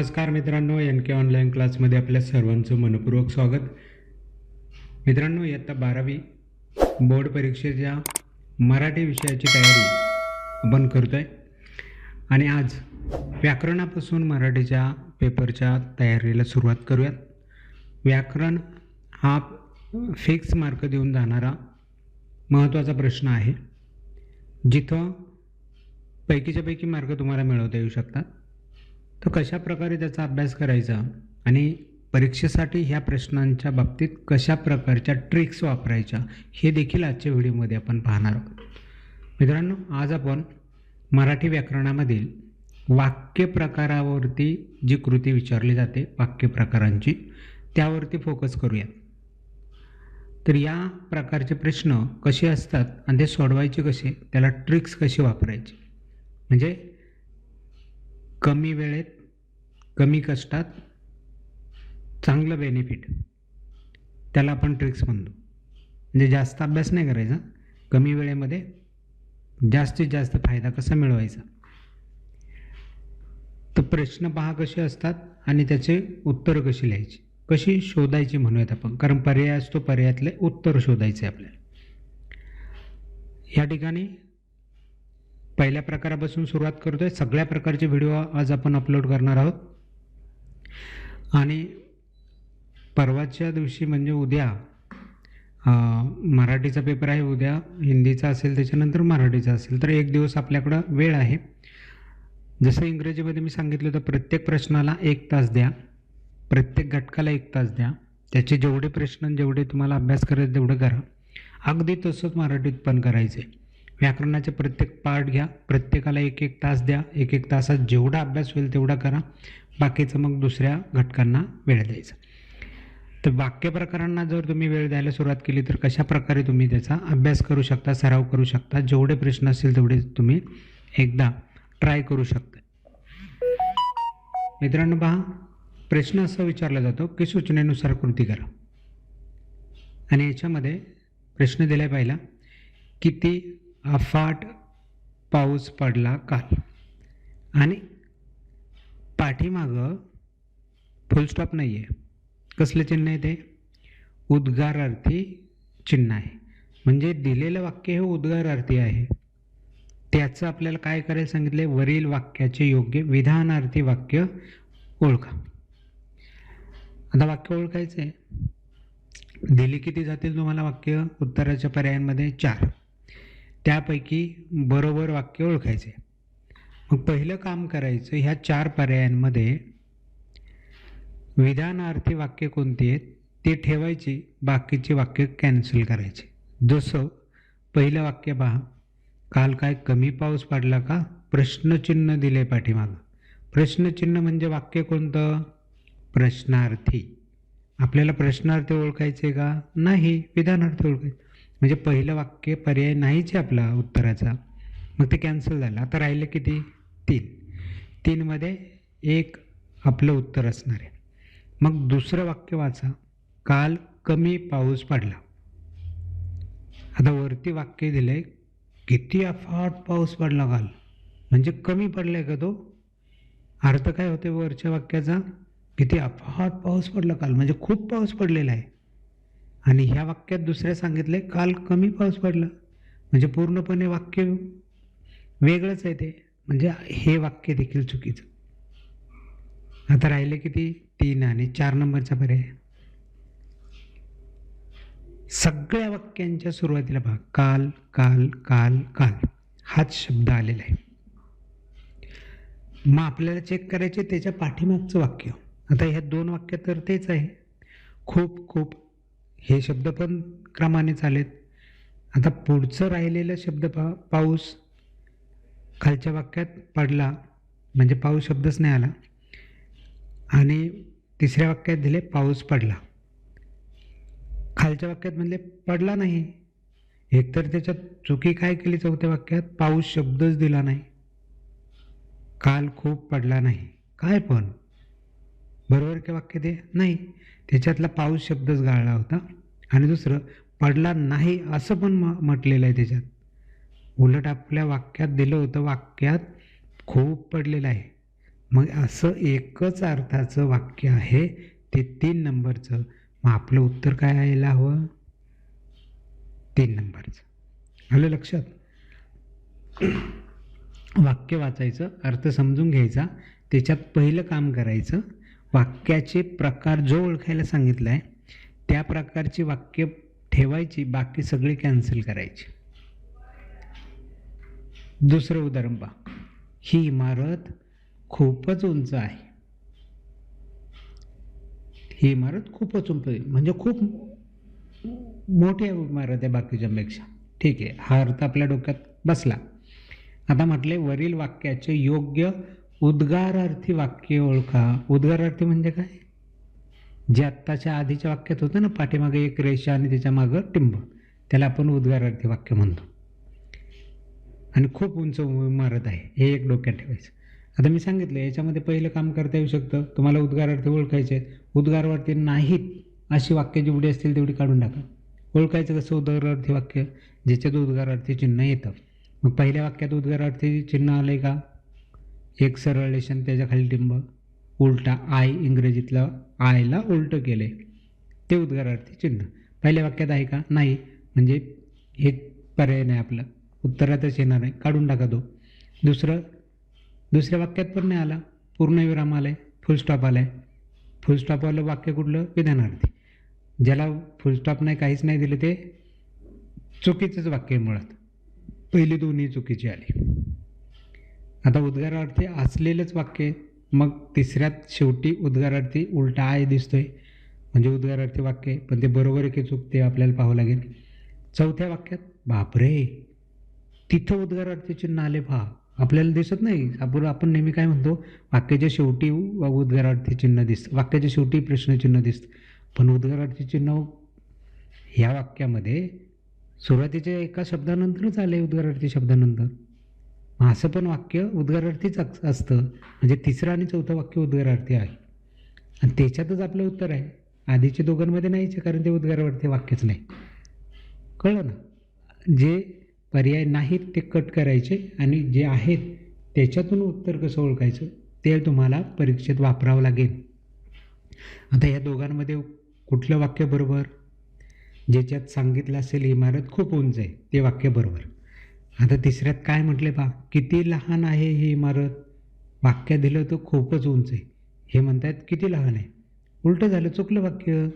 नमस्कार मित्रांनो एन के ऑनलाईन क्लासमध्ये आपल्या सर्वांचं मनपूर्वक स्वागत. मित्रांनो इयत्ता बारावी बोर्ड परीक्षेच्या मराठी विषयाची तयारी आपण करतो आहे आणि आज व्याकरणापासून मराठीच्या पेपरच्या तयारीला सुरुवात करूयात. व्याकरण हा फिक्स मार्क देऊन जाणारा महत्त्वाचा प्रश्न आहे. जिथं पैकीच्या पैकी मार्क तुम्हाला मिळवता येऊ शकतात. तर कशा प्रकारे त्याचा अभ्यास करायचा आणि परीक्षेसाठी ह्या प्रश्नांच्या बाबतीत कशा प्रकारच्या ट्रिक्स वापरायच्या हे देखील आजच्या व्हिडिओमध्ये आपण पाहणार आहोत. मित्रांनो आज आपण मराठी व्याकरणामधील वाक्य प्रकारावरती जी कृती विचारली जाते वाक्य प्रकारांची त्यावरती फोकस करूया तर या प्रकारचे प्रश्न कसे असतात आणि ते सोडवायचे कसे त्याला ट्रिक्स कशी वापरायची? म्हणजे कमी वेळेत कमी कष्टात चांगलं बेनिफिट त्याला आपण ट्रिक्स म्हणतो. म्हणजे जास्त अभ्यास नाही करायचा. कमी वेळेमध्ये जास्तीत जास्त फायदा कसा मिळवायचा? तर प्रश्न पहा कसे असतात आणि त्याचे उत्तर कशी लिहायची? कशी शोधायची म्हणूयात आपण. कारण पर्याय असतो पर्यायातले उत्तर शोधायचे आपल्याला. या ठिकाणी पहिल्या प्रकारापासून सुरुवात करतो आहे सगळ्या प्रकारचे व्हिडिओ आज आपण अपलोड करणार आहोत. आणि परवाच्या दिवशी म्हणजे उद्या मराठीचा पेपर आहे उद्या हिंदीचा असेल त्याच्यानंतर मराठीचा असेल. तर एक दिवस आपल्याकडं वेळ आहे. जसं इंग्रजीमध्ये मी सांगितलं होतं प्रत्येक प्रश्नाला एक तास द्या प्रत्येक घटकाला एक तास द्या. त्याचे जेवढे प्रश्न जेवढे तुम्हाला अभ्यास करायचे तेवढं करा. अगदी तसंच मराठीत पण करायचं आहे व्याकरणाचे प्रत्येक पार्ट घ्या प्रत्येकाला एक एक तास द्या एक एक तासात जेवढा अभ्यास होईल तेवढा करा. बाकीचं मग दुसऱ्या घटकांना वेळ द्यायचा. तर वाक्यप्रकारांना जर तुम्ही वेळ द्यायला सुरुवात केली तर कशा प्रकारे तुम्ही त्याचा अभ्यास करू शकता सराव करू शकता जेवढे प्रश्न असतील तेवढे तुम्ही एकदा ट्राय करू शकता. मित्रांनो पहा प्रश्न असा विचारला जातो की सूचनेनुसार कृती करा. आणि याच्यामध्ये प्रश्न दिला पाहिला किती अफाट पाऊस पडला काल? आणि पाठीमागं फुलस्टॉप नाही आहे कसलं चिन्ह आहे ते? उद्गारार्थी चिन्ह आहे. म्हणजे दिलेलं वाक्य हे उद्गारार्थी आहे. त्याचं आपल्याला काय करायला सांगितले वरील वाक्याचे योग्य विधानार्थी वाक्य ओळखा. आता वाक्य ओळखायचं आहे दिली किती जातील तुम्हाला वाक्य? उत्तराच्या पर्यायांमध्ये चार. त्यापैकी बरोबर वाक्य ओळखायचे मग पहिलं काम करायचं ह्या चार पर्यायांमध्ये विधानार्थी वाक्य कोणती आहेत ते ठेवायची बाकीची वाक्य कॅन्सल करायची. जसं पहिलं वाक्य पहा काल काय कमी पाऊस पडला का? प्रश्नचिन्ह दिले पाठीमागं. प्रश्नचिन्ह म्हणजे वाक्य कोणतं? प्रश्नार्थी. आपल्याला प्रश्नार्थी ओळखायचे का? नाही विधानार्थी ओळखायचे. म्हणजे पहिलं वाक्य पर्याय नाहीच आहे आपला उत्तराचा. मग ते कॅन्सल झालं. आता राहिलं किती? तीन. तीनमध्ये एक आपलं उत्तर असणार आहे. मग दुसरं वाक्य वाचा. काल कमी पाऊस पडला. आता वरती वाक्य दिलं आहे किती अफाट पाऊस पडला काल. म्हणजे कमी पडला आहे का तो? अर्थ काय होते वरच्या वाक्याचा? किती अफाट पाऊस पडला काल. म्हणजे खूप पाऊस पडलेला आहे. आणि ह्या वाक्यात दुसऱ्या सांगितलं आहे काल कमी पाऊस पडला. म्हणजे पूर्णपणे वाक्य वेगळंच आहे ते. म्हणजे हे वाक्य देखील चुकीचं. आता राहिले किती? तीन आणि चार नंबरचा पर्याय. सगळ्या वाक्यांच्या सुरुवातीला पहा. काल काल काल काल. हाच शब्द आलेला आहे. मग आपल्याला चेक करायचे त्याच्या पाठीमागचं वाक्य. आता ह्या दोन वाक्य तर तेच आहे. खूप खूप. हे शब्द पण क्रमाने चालेत आता पुढचं राहिलेलं शब्द पहा. पाऊस खालच्या वाक्यात पडला म्हणजे पाऊस शब्दच नाही आला. आणि तिसऱ्या वाक्यात दिले पाऊस पडला. खालच्या वाक्यात म्हणले पडला नाही. एकतर त्याच्यात चुकी काय केली चौथ्या वाक्यात? पाऊस शब्दच दिला नाही. काल खूप पडला नाही. काय पण? बरोबर का वाक्य ते? नाही. त्याच्यातला पाऊस शब्दच गाळला होता. आणि दुसरं पडला नाही असं पण म म्हटलेलं आहे त्याच्यात. उलट आपल्या वाक्यात दिलं होतं वाक्यात खूप पडलेलं आहे. मग असं एकच अर्थाचं वाक्य आहे ते तीन नंबरचं. मग आपलं उत्तर काय यायला हवं? तीन नंबरचं. आलं लक्षात? वाक्य वाचायचं अर्थ समजून घ्यायचा त्याच्यात पहिलं काम करायचं. वाक्याचे प्रकार जो ओळखायला सांगितला आहे त्या प्रकारची वाक्य ठेवायची बाकी सगळी कॅन्सल करायची. दुसरं उदाहरण पहा. ही इमारत खूपच उंच आहे. ही इमारत खूपच उंच म्हणजे खूप मोठी इमारत आहे बाकीच्यांपेक्षा. ठीक आहे. हा अर्थ आपल्या डोक्यात बसला. आता म्हटले वरील वाक्याचे योग्य उद्गारार्थी वाक्य ओळखा. उद्गारार्थी म्हणजे काय? जे आत्ताच्या आधीच्या वाक्यात होतं ना पाठीमागे एक रेषा आणि त्याच्या मागं टिंब. त्याला आपण उद्गारार्थी वाक्य म्हणतो. आणि खूप उंच इमारत आहे. हे एक डोक्यात ठेवायचं. आता मी सांगितलं याच्यामध्ये पहिलं काम करता येऊ शकतं. तुम्हाला उद्गारार्थी ओळखायचे आहेत. उद्गारार्थी नाहीत अशी वाक्य जेवढी असतील तेवढी काढून टाका. ओळखायचं कसं उद्गारार्थी वाक्य? ज्याच्यात उद्गारार्थी चिन्ह येतं. मग पहिल्या वाक्यात उद्गारार्थी चिन्ह आलं आहे का? एक सरळ लेशन त्याच्याखाली टिंब. उलटा आय इंग्रजीतलं आयला उलटं केलं आहे ते उद्गारार्थी चिन्ह. पहिल्या वाक्यात आहे का? नाही. म्हणजे हे पर्याय नाही आपलं. उत्तरातच येणार आहे. काढून टाका तो. दुसरं दुसऱ्या वाक्यात पण नाही आला. पूर्णविराम आला आहे फुलस्टॉप आला आहे फुलस्टॉपवालं वाक्य कुठलं? विधानार्थी. ज्याला फुलस्टॉप नाही काहीच नाही दिलं ते चुकीचंच वाक्य आहे मुळात. पहिली दोन्ही चुकीची आली. आता उद्गारार्थी असलेलंच वाक्य आहे. मग तिसऱ्यात शेवटी उद्गारार्थी उलटा आय दिसतोय. म्हणजे उद्गारार्थी वाक्य आहे. पण ते बरोबर आहे की चूक ते आपल्याला पाहावं लागेल. चौथ्या वाक्यात बापरे! तिथं उद्गारार्थी चिन्ह आले पहा. आपल्याला दिसत नाही. आपण आपण नेहमी काय म्हणतो? वाक्याच्या शेवटी उद्गारार्थी चिन्ह दिसतं. वाक्याच्या शेवटी प्रश्नचिन्ह दिसतं. पण उद्गारार्थी चिन्ह ह्या वाक्यामध्ये सुरुवातीच्या एका शब्दानंतरच आले उद्गारार्थी शब्दानंतर. मग असं पण वाक्य उद्गारार्थीच असतं. म्हणजे तिसरं आणि चौथं वाक्य उद्गारार्थी आहे. आणि त्याच्यातच आपलं उत्तर आहे. आधीच्या दोघांमध्ये नाहीच कारण ते उद्गारार्थी वाक्यच नाही. कळलं ना? जे पर्याय नाहीत ते कट करायचे आणि जे आहेत त्याच्यातून उत्तर कसं ओळखायचं ते तुम्हाला परीक्षेत वापरावं लागेल. आता या दोघांमध्ये कुठलं वाक्य बरोबर? ज्याच्यात सांगितलं असेल इमारत खूप उंच आहे ते वाक्य बरोबर. आता तिसऱ्यात काय म्हटले पा किती लहान आहे ही इमारत? वाक्य दिलं तर खूपच उंच आहे. हे म्हणतात किती लहान आहे? उलटं झालं चुकलं वाक्य.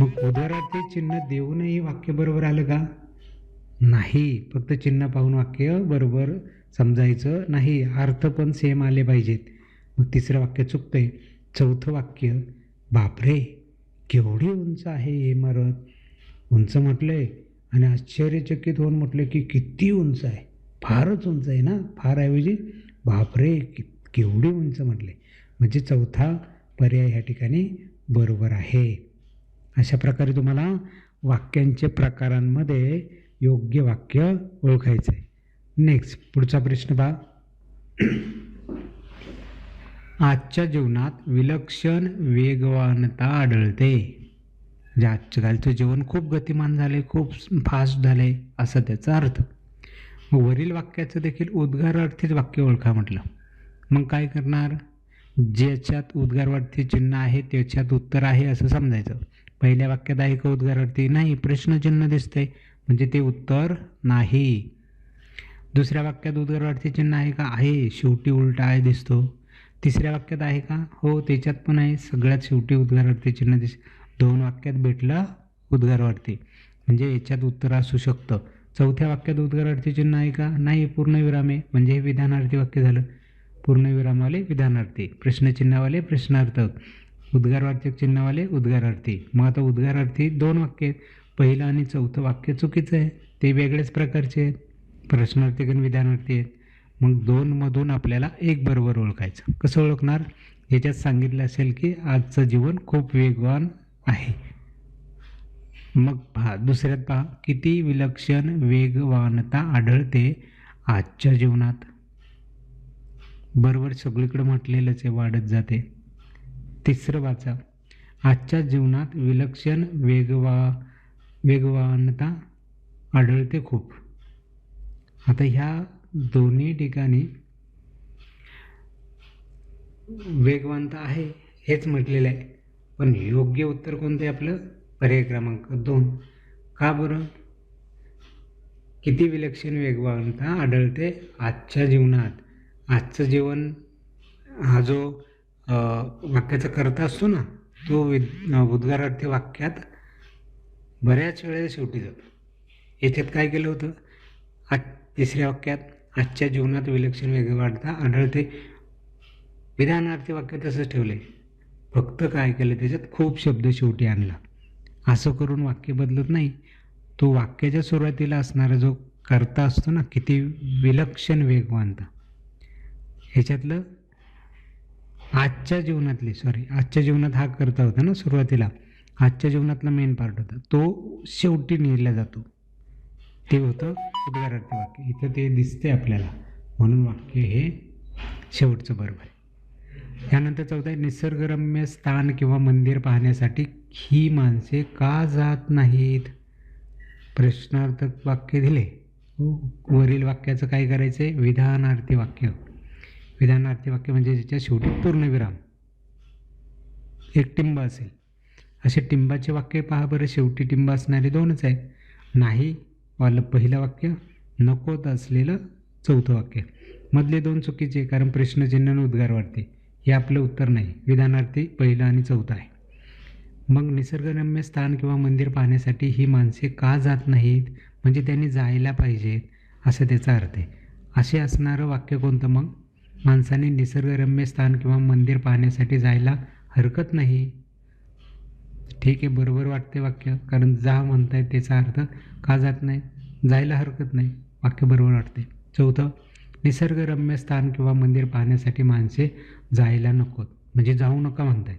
मग उदाहरणार्थी चिन्ह देऊनही वाक्य बरोबर आलं का? नाही. फक्त चिन्ह पाहून वाक्य बरोबर समजायचं नाही. अर्थ पण सेम आले पाहिजेत. मग तिसरं वाक्य चुकतंय. चौथं वाक्य बापरे! केवढी उंच आहे हे इमारत उंच म्हटलंय आणि आश्चर्यचकित होऊन म्हटलं की किती उंच आहे. फारच उंच आहे ना? फार ऐवजी बापरे! कि केवढी उंच म्हटले म्हणजे चौथा पर्याय ह्या ठिकाणी बरोबर आहे. अशा प्रकारे तुम्हाला वाक्यांचे प्रकारांमध्ये योग्य वाक्य ओळखायचं. आहे नेक्स्ट पुढचा प्रश्न पहा. आजच्या जीवनात विलक्षण वेगवानता आढळते. म्हणजे आजकालचं जीवन खूप गतिमान झाले खूप फास्ट झाले असा त्याचा अर्थ. वरील वाक्याचं देखील उद्गारार्थीच वाक्य ओळखा म्हटलं. मग काय करणार? ज्याच्यात उद्गारार्थी चिन्ह आहे त्याच्यात उत्तर आहे असं समजायचं. पहिल्या वाक्यात आहे का उद्गारार्थी? नाही प्रश्नचिन्ह दिसतंय. म्हणजे ते उत्तर नाही. दुसऱ्या वाक्यात उद्गारार्थी चिन्ह आहे का? आहे. शेवटी उलटा आहे दिसतो. तिसऱ्या वाक्यात आहे का? हो त्याच्यात पण आहे. सगळ्यात शेवटी उद्गारार्थी चिन्ह दिस दोन वाक्यात भेटलं उद्गारार्थी म्हणजे याच्यात उत्तर असू शकतं. चौथ्या वाक्यात उद्गारार्थी चिन्ह आहे का? नाही पूर्णविराम आहे. म्हणजे हे विधानार्थी वाक्य झालं. पूर्णविरामवाले विधानार्थी. प्रश्नचिन्हवाले प्रश्नार्थक उद्गारवाचक चिन्हवाले उद्गारार्थी मग आता उद्गारार्थी दोन वाक्य आहेत. पहिलं आणि चौथं वाक्य चुकीचं आहे. ते वेगळ्याच प्रकारचे आहेत. प्रश्नार्थी आणि विधानार्थी आहेत. मग दोनमधून आपल्याला एक बरोबर ओळखायचं. कसं ओळखणार? याच्यात सांगितलं असेल की आजचं जीवन खूप वेगवान आहे. मग पहा दुसऱ्यात पहा. किती विलक्षण वेगवानता आढळते आजच्या जीवनात. बरोबर सगळीकडे म्हटलेलंच आहे वाढत जाते. तिसरं वाचा. आजच्या जीवनात विलक्षण वेगवा वेगवानता आढळते खूप. आता ह्या दोन्ही ठिकाणी वेगवानता आहे हेच म्हटलेलं आहे. पण योग्य उत्तर कोणतं आहे आपलं? पर्याय क्रमांक दोन. का बरं? किती विलक्षण वेगवानता आढळते आजच्या जीवनात. आजचं जीवन हा जो वाक्याचा करता असतो ना तो विद उद्गारार्थी वाक्यात बऱ्याच वेळेला शेवटी जातो याच्यात काय केलं होतं? आज तिसऱ्या वाक्यात आजच्या जीवनात विलक्षण वेगवानता आढळते. विधानार्थी वाक्य तसंच ठेवले. फक्त काय केलं त्याच्यात खूप शब्द शेवटी आणला. असं करून वाक्य बदलत नाही. तो वाक्याच्या सुरुवातीला असणारा जो कर्ता असतो ना किती विलक्षण वेगवानता. ह्याच्यातलं आजच्या जीवनातले सॉरी आजच्या जीवनात हा करता होता ना सुरुवातीला. आजच्या जीवनातला मेन पार्ट होता. तो शेवटी नेला जातो. ते होतं उद्गारार्थ वाक्य. इथं ते दिसते आपल्याला. म्हणून वाक्य हे शेवटचं बरोबर आहे. त्यानंतर चौथा आहे निसर्गरम्य स्थान किंवा मंदिर पाहण्यासाठी ही माणसे का जात नाहीत? प्रश्नार्थक वाक्य दिले. वरील वाक्याचं काय करायचं आहे विधानार्थी वाक्य. विधानार्थी वाक्य म्हणजे ज्याच्या शेवटी पूर्णविराम. एक टिंब असेल. असे टिंबाचे वाक्य पहा बरं. शेवटी टिंब असणारे दोनच आहेत. नाही वालं पहिलं वाक्य नकोत असलेलं चौथं वाक्य. मधले दोन चुकीचे कारण प्रश्नचिन्हानं उद्गार वाढते. हे आपलं उत्तर नाही. विधानार्थी पहिलं आणि चौथं आहे. मग निसर्गरम्य स्थान किंवा मंदिर पाहण्यासाठी ही माणसे का जात नाहीत? म्हणजे त्यांनी जायला पाहिजेत असं त्याचा अर्थ आहे. असे असणारं वाक्य कोणतं मग? माणसाने निसर्गरम्य स्थान किंवा मंदिर पाहण्यासाठी जायला हरकत नाही. ठीक आहे बरोबर वाटते वाक्य. कारण जा म्हणताय त्याचा अर्थ का जात नाही? जायला हरकत नाही. वाक्य बरोबर वाटते चौथं निसर्गरम्य स्थान किंवा मंदिर पाहण्यासाठी माणसे जायला नकोत. म्हणजे जाऊ नका म्हणतायत.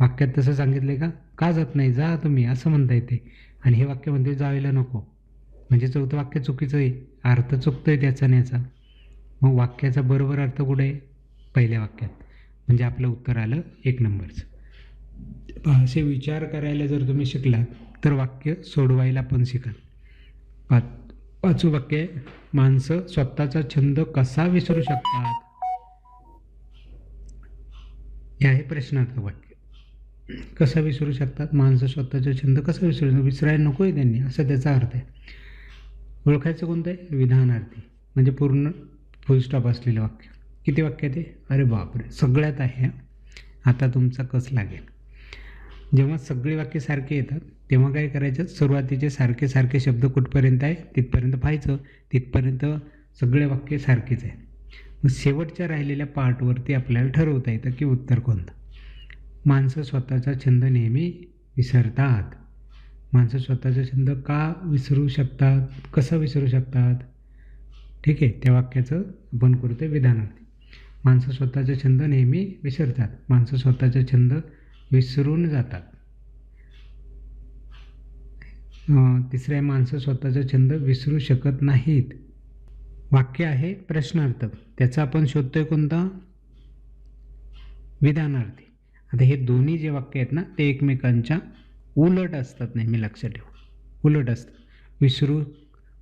वाक्यात तसं सांगितलं का? का जात नाही? जा तुम्ही असं म्हणता येते आणि हे वाक्य म्हणते जायला नको. म्हणजे चौथं वाक्य चुकीचं आहे. अर्थ चुकतो आहे त्याचा आणि याचा. मग वाक्याचा बरोबर अर्थ कुठे आहे? पहिल्या वाक्यात. म्हणजे आपलं उत्तर आलं एक नंबरचं. असे विचार करायला जर तुम्ही शिकलात तर वाक्य सोडवायला पण शिकाल पाच पाचवं वाक्य आहे माणसं स्वतःचा छंद कसा विसरू शकतात? हे आहे वाक्य. कसा विसरू शकतात? माणसं स्वतःचा छंद कसा विसरू विसरायला नको आहे त्यांनी असा त्याचा अर्थ आहे. ओळखायचं कोणतं आहे? विधानार्थी. म्हणजे पूर्ण फुलस्टॉप असलेलं वाक्य. किती वाक्य आहे ते? अरे बापरे सगळ्यात आहे आता तुमचा कस लागेल जेव्हा सगळे वाक्य सारखे येतात तेव्हा काय करायचं? सुरुवातीचे सारखे सारखे शब्द कुठपर्यंत आहे? तिथपर्यंत पाहायचं. तिथपर्यंत सगळे वाक्य सारखेच आहे मग शेवटच्या राहिलेल्या पार्टवरती आपल्याला ठरवता येतं की उत्तर कोणतं? माणसं स्वतःचा छंद नेहमी विसरतात. माणसं स्वतःचा छंद का विसरू शकतात? कसं विसरू शकतात? ठीक आहे त्या वाक्याचं आपण करतो विधानार्थी. माणसं स्वतःचा छंद नेहमी विसरतात. माणसं स्वतःचा छंद विसरून जातात. तिसरे माणसं स्वतःचा छंद विसरू शकत नाहीत. वाक्य आहे प्रश्नार्थक. त्याचा आपण शोधतोय कोणता? विधानार्थी. आता हे दोन्ही जे वाक्य आहेत ना ते एकमेकांच्या उलट असतात नेहमी लक्षात ठेवू. उलट असतात. विसरू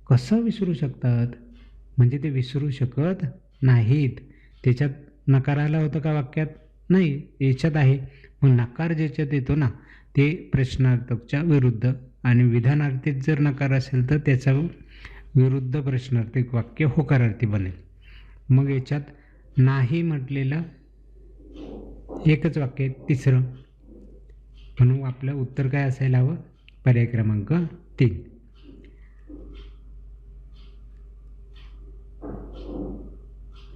कसं विसरू शकतात? म्हणजे ते विसरू शकत नाहीत. त्याच्यात नकार आला होता का वाक्यात? नाही याच्यात आहे. मग नकार ज्याच्यात येतो ना ते प्रश्नार्थकच्या विरुद्ध आणि विधानार्थीत जर नकार असेल तर त्याचा विरुद्ध प्रश्नार्थक वाक्य होकारार्थी बनेल. मग याच्यात नाही म्हटलेलं एकच वाक्य आहे तिसरं. म्हणून आपलं उत्तर काय असायला हवं? पर्याय क्रमांक तीन.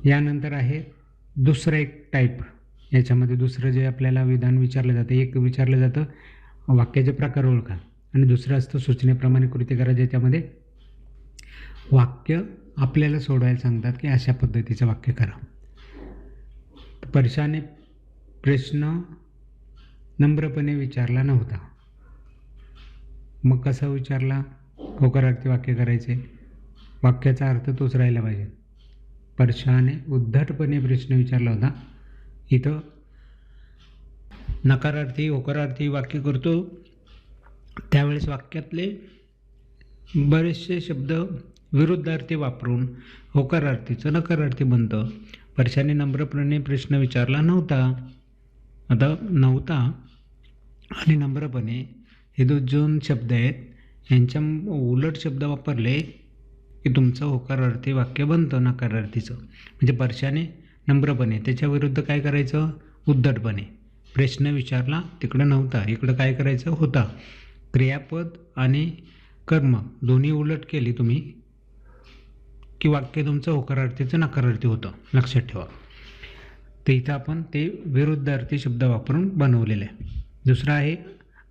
यानंतर आहे दुसरं एक टाईप याच्यामध्ये दुसरं जे आपल्याला विधान विचारलं जातं एक विचारलं जातं वाक्याचे प्रकार ओळखा. आणि दुसरं असतं सूचनेप्रमाणे कृती करा ज्याच्यामध्ये वाक्य आपल्याला सोडवायला सांगतात की अशा पद्धतीचं वाक्य करा. परशाने प्रश्न नम्रपणे विचारला नव्हता. मग कसा विचारला? होकारार्थी वाक्य करायचे. वाक्याचा अर्थ तोच राहिला पाहिजे. परशाने उद्धटपणे प्रश्न विचारला होता. इथं. नकारार्थी होकारार्थी वाक्य करतो. त्यावेळेस वाक्यातले बरेचसे शब्द विरुद्धार्थी वापरून होकारार्थीचं नकारार्थी बनतं. परशाने नम्रपणे प्रश्न विचारला नव्हता. आता नव्हता. आणि नम्रपणे हे दोन दोन शब्द आहेत यांच्या उलट शब्द वापरले की तुमचं होकारार्थी वाक्य बनतं नकारार्थीचं. म्हणजे परशाने नम्रपणे. त्याच्या विरुद्ध काय करायचं? उद्धटपणे. प्रश्न विचारला. तिकडं नव्हता. इकडं काय करायचं? होता. क्रियापद आणि कर्म दोन्ही उलट केली तुम्ही. की वाक्य तुमचं होकारार्थीचं नकारार्थी होतं. लक्षात ठेवा. तर इथं आपण ते विरुद्धार्थी शब्द वापरून बनवलेले. आहे दुसरं आहे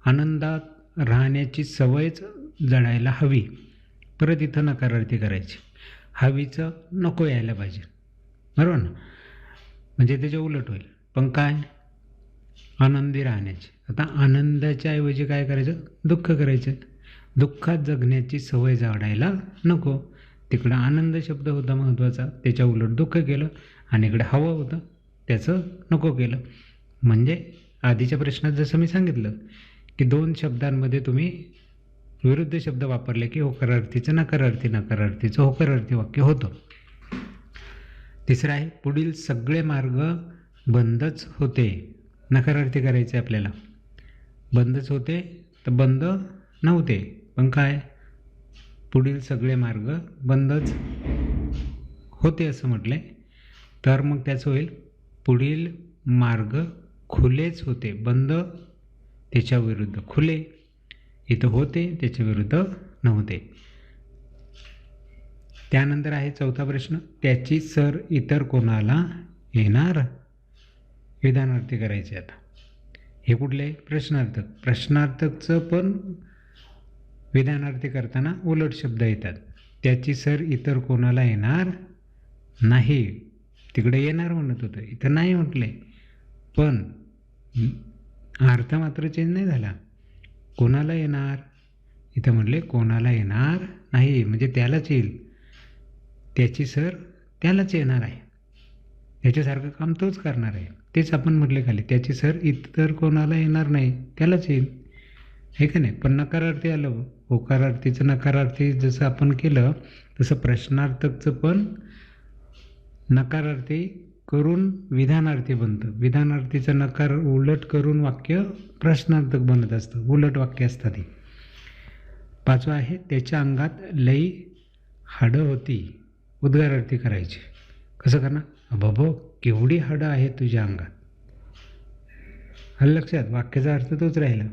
आनंदात राहण्याची सवयच जडायला हवी. परत इथं नकारार्थी करायची. हवीचं नको यायला पाहिजे. बरोबर ना? म्हणजे त्याच्या उलट होईल. पण काय? आनंदी राहण्याची. आता आनंदाच्या ऐवजी काय करायचं? दुःख करायचं. दुःखात जगण्याची सवय जावडायला नको. तिकडं आनंद शब्द होता महत्त्वाचा त्याच्या उलट दुःख केलं आणि इकडे हवं होतं. त्याचं नको केलं. म्हणजे आधीच्या प्रश्नात जसं मी सांगितलं की दोन शब्दांमध्ये तुम्ही विरुद्ध शब्द वापरले की होकारार्थीचं नकारार्थी नकारार्थीचं होकारार्थी वाक्य होतं. तिसरं आहे पुढील सगळे मार्ग बंदच होते. नकारार्थी करायचे आपल्याला. बंदच होते तर बंद नव्हते. पण काय? पुढील सगळे मार्ग बंदच होते असं म्हटलं आहे तर मग त्याचं होईल पुढील मार्ग खुलेच होते. बंद त्याच्या विरुद्ध खुले. इथं होते त्याच्या विरुद्ध नव्हते. त्यानंतर आहे चौथा प्रश्न त्याची सर इतर कोणाला येणार? विधानार्थी करायचे आता. हे कुठले? प्रश्नार्थक. प्रश्नार्थकचं पण विधानार्थी करताना उलट शब्द येतात. त्याची सर इतर कोणाला येणार? नाही. तिकडे येणार म्हणत होतं. इथं नाही म्हटले. पण अर्थ मात्र चेंज नाही झाला. कोणाला येणार? इथं म्हटले कोणाला येणार नाही. म्हणजे त्यालाच येईल. त्याची सर त्यालाच येणार आहे. त्याच्यासारखं काम तोच करणार आहे. तेच आपण म्हटले खाली त्याची सर इतर कोणाला येणार नाही त्यालाच येईल. हे का नाही? पण नकारार्थी आलं हो. होकारार्थीचं नकारार्थी जसं आपण केलं तसं प्रश्नार्थकचं पण नकारार्थी करून विधानार्थी बनतं. विधानार्थीचं नकार उलट करून वाक्य प्रश्नार्थक बनत असतं. उलट वाक्य असतं ते पाचवं आहे त्याच्या अंगात लई हाडं होती. उद्गारार्थी करायची. कसं करणार? बाबो केवढी हाडं आहेत तुझ्या अंगात? लक्षात वाक्याचा अर्थ तोच राहिला.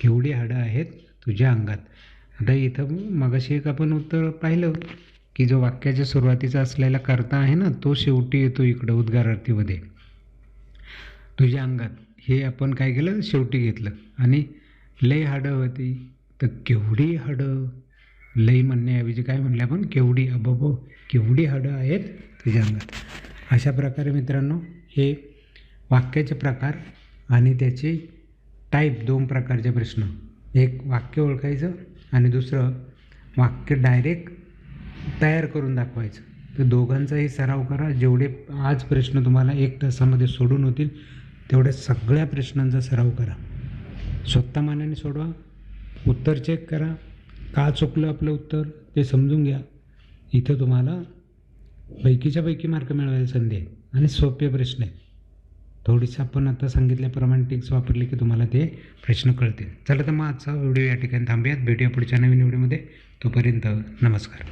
केवढी हाडं आहेत तुझ्या अंगात? आता इथं मगाशी एक आपण उत्तर पाहिलं की जो वाक्याच्या सुरुवातीचा असलेला कर्ता आहे ना तो शेवटी येतो इकडं उद्गारार्थीमध्ये. तुझ्या अंगात. हे आपण काय केलं? शेवटी घेतलं. आणि लय हाडं होती. तर केवढी हाडं? लई म्हणण्याऐवजी काय म्हणले आपण? केवढी अबबो केवढी हाडं आहेत तुझ्या अंगात. अशा प्रकारे मित्रांनो हे वाक्याचे प्रकार आणि त्याचे टाईप दोन प्रकारचे प्रश्न. एक वाक्य ओळखायचं आणि दुसरं वाक्य डायरेक्ट तयार करून दाखवायचं. तर दोघांचाही सराव करा. जेवढे आज प्रश्न तुम्हाला एक तासामध्ये सोडून होतील तेवढ्या सगळ्या प्रश्नांचा सराव करा. स्वतः मानाने सोडवा. उत्तर चेक करा. का चुकलं आपलं उत्तर? ते समजून घ्या. इथं तुम्हाला पैकीच्या पैकी मार्क मिळवायला संधी आहे आणि सोपे प्रश्न आहेत. थोडीसं आपण आता सांगितल्याप्रमाणे टिक्स वापरले की तुम्हाला ते प्रश्न कळतील. चला तर मग आजचा व्हिडिओ या ठिकाणी थांबूयात. भेटूया पुढच्या नवीन व्हिडिओमध्ये. तोपर्यंत नमस्कार.